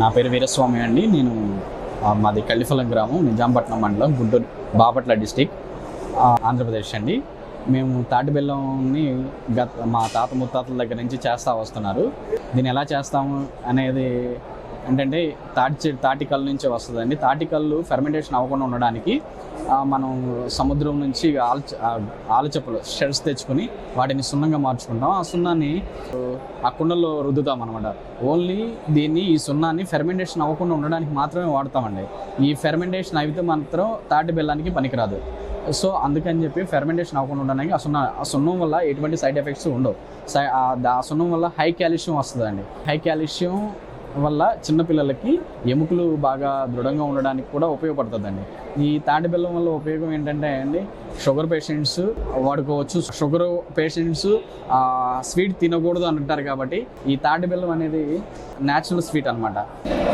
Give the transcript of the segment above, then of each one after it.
నా పేరు వీరస్వామి అండి. నేను మాది కల్లిఫలం గ్రామం నిజాంపట్నం మండలం గుంటూరు బాపట్ల డిస్టిక్ ఆంధ్రప్రదేశ్ అండి. మేము తాటి బెల్లంని గత మా తాత ముత్తాతల దగ్గర నుంచి చేస్తూ వస్తున్నారు. దీన్ని ఎలా చేస్తాము అనేది ఏంటంటే తాటి తాటికల్ నుంచే నుంచి వస్తుందండి. తాటి ఫెర్మెంటేషన్ అవ్వకుండా ఉండడానికి మనం సముద్రం నుంచి ఆల్చ ఆ, షెడ్స్ తెచ్చుకొని వాటిని సున్నంగా మార్చుకుంటాం. ఆ సున్నాన్ని ఆ కుండల్లో రుద్దుతాం అనమాట ఓన్లీ దీన్ని ఈ సున్నాన్ని ఫెర్మెంటేషన్ అవ్వకుండా ఉండడానికి మాత్రమే వాడతామండి. ఈ ఫెర్మెంటేషన్ అయితే మాత్రం తాటి బెల్లానికి పనికిరాదు. సో అందుకని చెప్పి ఫెర్మెంటేషన్ అవ్వకుండా ఉండడానికి ఆ సున్నం ఆ సున్నం వల్ల ఎటువంటి సైడ్ ఎఫెక్ట్స్ ఉండవు. సై- ఆ దా- ఆ సున్నం వల్ల హై కాల్షియం వస్తుందండి. హై కాల్షియం వల్ల చిన్నపిల్లలకి ఎముకలు బాగా దృఢంగా ఉండడానికి కూడా ఉపయోగపడుతుందండి. ఈ తాటి బెల్లం వల్ల ఉపయోగం ఏంటంటే అండి షుగర్ పేషెంట్స్ వాడుకోవచ్చు. షుగర్ పేషెంట్స్ స్వీట్ తినకూడదు అని అంటారు కాబట్టి ఈ తాటి బెల్లం అనేది న్యాచురల్ స్వీట్ అనమాట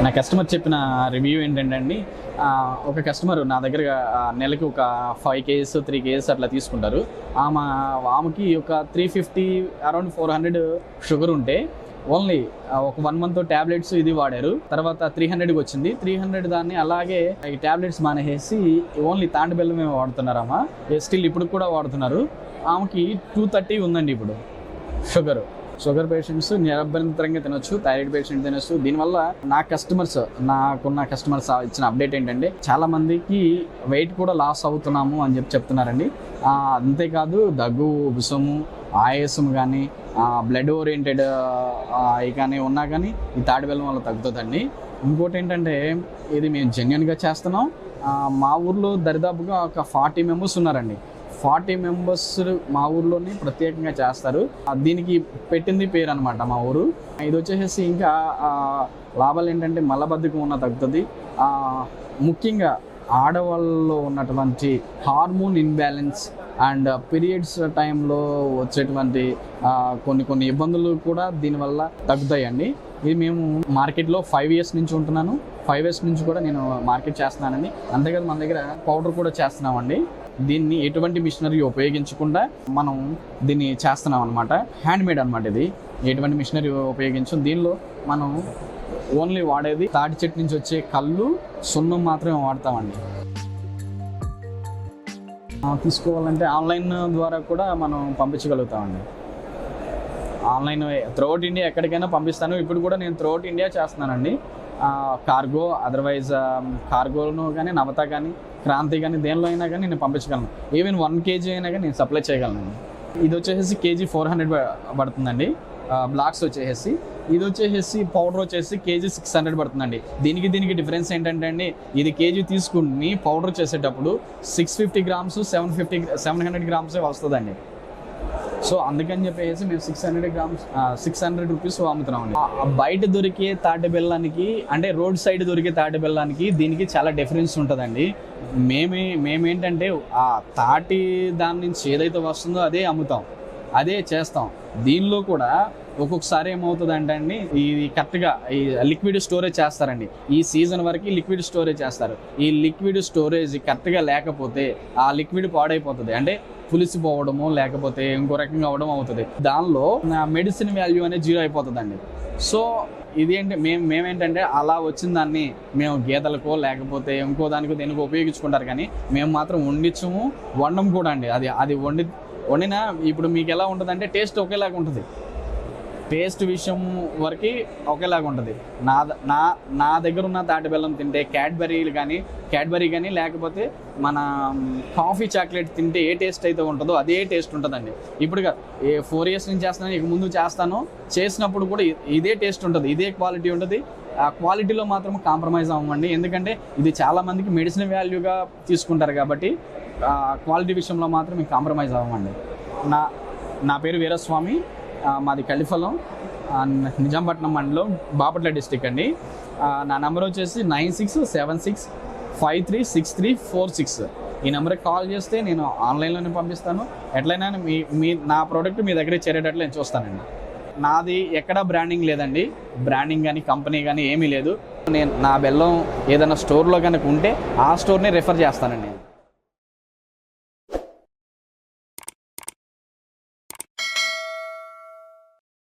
నా కస్టమర్ చెప్పిన రివ్యూ ఏంటంటే అండి ఒక కస్టమర్ నా దగ్గర నెలకు నెలకి ఒక ఫైవ్ కేజెస్ త్రీ కేజెస్ అట్లా తీసుకుంటారు. ఆమె ఆమెకి ఒక three fifty around four hundred sugar ఉంటే ఓన్లీ ఒక వన్ మంత్ టాబ్లెట్స్ ఇది వాడారు. తర్వాత త్రీ హండ్రెడ్కి వచ్చింది. త్రీ హండ్రెడ్ దాన్ని అలాగే ఈ ట్యాబ్లెట్స్ మానేసి ఓన్లీ తాండ బెల్లమే వాడుతున్నారమ్మా స్టిల్ ఇప్పుడు కూడా వాడుతున్నారు. ఆమెకి టూ థర్టీ ఉందండి ఇప్పుడు. షుగర్ షుగర్ పేషెంట్స్ నిరభ్యంతరంగా తినొచ్చు థైరాయిడ్ పేషెంట్ తినొచ్చు. దీనివల్ల నా కస్టమర్స్ నాకున్న కస్టమర్స్ ఇచ్చిన అప్డేట్ ఏంటంటే చాలా మందికి వెయిట్ కూడా లాస్ అవుతున్నాము అని చెప్పి చెప్తున్నారండి. అంతేకాదు దగ్గు విషము ఆయాసం కానీ బ్లడ్ ఓరియంటెడ్ అవి కానీ ఉన్నా కానీ ఈ తాటి బెల్లం వల్ల తగ్గుతుందండి. ఇంకోటి ఏంటంటే ఇది మేము జెన్యున్గా చేస్తున్నాం. మా ఊర్లో దరిదాపుగా ఒక ఫార్టీ మెంబర్స్ ఉన్నారండి. ఫార్టీ మెంబర్స్ మా ఊర్లోనే ప్రత్యేకంగా చేస్తారు. దీనికి పెట్టింది పేరు అనమాట మా ఊరు. ఇది వచ్చేసి ఇంకా లాభాలు ఏంటంటే మలబద్ధకం ఉన్న తగ్గుతుంది. ముఖ్యంగా ఆడవాళ్ళలో ఉన్నటువంటి హార్మోన్ ఇన్బ్యాలెన్స్ అండ్ పీరియడ్స్ టైంలో వచ్చేటువంటి కొన్ని కొన్ని ఇబ్బందులు కూడా దీనివల్ల తగ్గుతాయండి. ఇది మేము మార్కెట్లో ఫైవ్ ఇయర్స్ నుంచి ఉంటున్నాను. ఫైవ్ ఇయర్స్ నుంచి కూడా నేను మార్కెట్ చేస్తున్నానండి. అంతేకాదు మన దగ్గర పౌడర్ కూడా చేస్తున్నామండి. దీన్ని ఎటువంటి మిషనరీ ఉపయోగించకుండా మనం దీన్ని చేస్తున్నాం అనమాట హ్యాండ్మేడ్ అనమాట ఇది. ఎటువంటి మిషనరీ ఉపయోగించం దీనిలో మనం ఓన్లీ వాడేది తాటి చెట్టు నుంచి వచ్చే కళ్ళు సున్నం మాత్రమే వాడతామండి. తీసుకోవాలంటే ఆన్లైన్ ద్వారా కూడా మనం పంపించగలుగుతామండి. ఆన్లైన్ త్రూఅవుట్ ఇండియా ఎక్కడికైనా పంపిస్తాను. ఇప్పుడు కూడా నేను త్రూఅవుట్ ఇండియా చేస్తున్నానండి. కార్గో అదర్వైజ్ కార్గోను కానీ నవత కానీ క్రాంతి కానీ దేనిలో అయినా కానీ నేను పంపించగలను. ఈవెన్ వన్ కేజీ అయినా కానీ నేను సప్లై చేయగలను ఇది వచ్చేసి కేజీ ఫోర్ హండ్రెడ్ పడుతుందండి. బ్లాక్స్ వచ్చేసి ఇది వచ్చేసి పౌడర్ వచ్చేసి కేజీ సిక్స్ హండ్రెడ్ పడుతుందండి. దీనికి దీనికి డిఫరెన్స్ ఏంటంటే అండి ఇది కేజీ తీసుకుని పౌడర్ చేసేటప్పుడు six fifty grams seven fifty seven hundred గ్రామ్సే వస్తుందండి. సో అందుకని చెప్పేసి మేము six hundred grams six hundred rupees అమ్ముతున్నామండి బయట దొరికే తాటి బెల్లానికి అంటే రోడ్ సైడ్ దొరికే తాటి బెల్లానికి దీనికి చాలా డిఫరెన్స్ ఉంటుందండి. మేమే మేమేంటంటే ఆ తాటి దాని నుంచి ఏదైతే వస్తుందో అదే అమ్ముతాం. అదే చేస్తాం. దీనిలో కూడా ఒక్కొక్కసారి ఏమవుతుంది అంటే అండి ఇది కరెక్ట్గా ఈ లిక్విడ్ స్టోరేజ్ చేస్తారండి. ఈ సీజన్ వరకు లిక్విడ్ స్టోరేజ్ చేస్తారు. ఈ లిక్విడ్ స్టోరేజ్ కరెక్ట్గా లేకపోతే ఆ లిక్విడ్ పాడైపోతుంది. అంటే పులిసిపోవడము లేకపోతే ఇంకో రకంగా అవడం అవుతుంది. దానిలో మెడిసిన్ వాల్యూ అనేది జీరో అయిపోతుందండి. సో ఇది ఏంటి మేము మేమేంటంటే అలా వచ్చిన దాన్ని మేము గీతలకో లేకపోతే ఇంకో దానికో దేనికో ఉపయోగించుకుంటారు. కానీ మేము మాత్రం వండించము వండం కూడా అండి. అది అది వండి వండినా ఇప్పుడు మీకు ఎలా ఉంటుందంటే టేస్ట్ ఒకేలాగా ఉంటుంది. టేస్ట్ విషయం వరకు ఒకేలాగా ఉంటుంది. నా ద- నా నా దగ్గర ఉన్న తాటి బెల్లం తింటే క్యాడ్బరీలు కానీ క్యాడ్బరీ కానీ లేకపోతే మన కాఫీ చాక్లెట్ తింటే ఏ టేస్ట్ అయితే ఉంటుందో అదే టేస్ట్ ఉంటుందండి. ఇప్పుడుగా ఏ ఫోర్ ఇయర్స్ నుంచి చేస్తాను ఇక ముందు చేస్తాను చేసినప్పుడు కూడా ఇదే టేస్ట్ ఉంటుంది ఇదే క్వాలిటీ ఉంటుంది. ఆ క్వాలిటీలో మాత్రం కాంప్రమైజ్ అవ్వండి. ఎందుకంటే ఇది చాలామందికి మెడిసిన్ వాల్యూగా తీసుకుంటారు కాబట్టి క్వాలిటీ విషయంలో మాత్రం మేము కాంప్రమైజ్ అవ్వమండి. నా నా పేరు వీరస్వామి మాది కలిఫలం నిజాంపట్నం మండలం బాపట్ల డిస్టిక్ అండి. నా నెంబర్ వచ్చేసి nine six seven six five three six three four six. ఈ నెంబర్కి కాల్ చేస్తే నేను ఆన్లైన్లోనే పంపిస్తాను. ఎట్లయినా మీ మీ నా ప్రోడక్ట్ మీ దగ్గరే చేరేటట్లు నేను చూస్తానండి. నాది ఎక్కడ బ్రాండింగ్ లేదండి. బ్రాండింగ్ కానీ కంపెనీ కానీ ఏమీ లేదు. నేను నా బెల్లం ఏదైనా స్టోర్లో కనుక ఉంటే ఆ స్టోర్ని రెఫర్ చేస్తానండి. నేను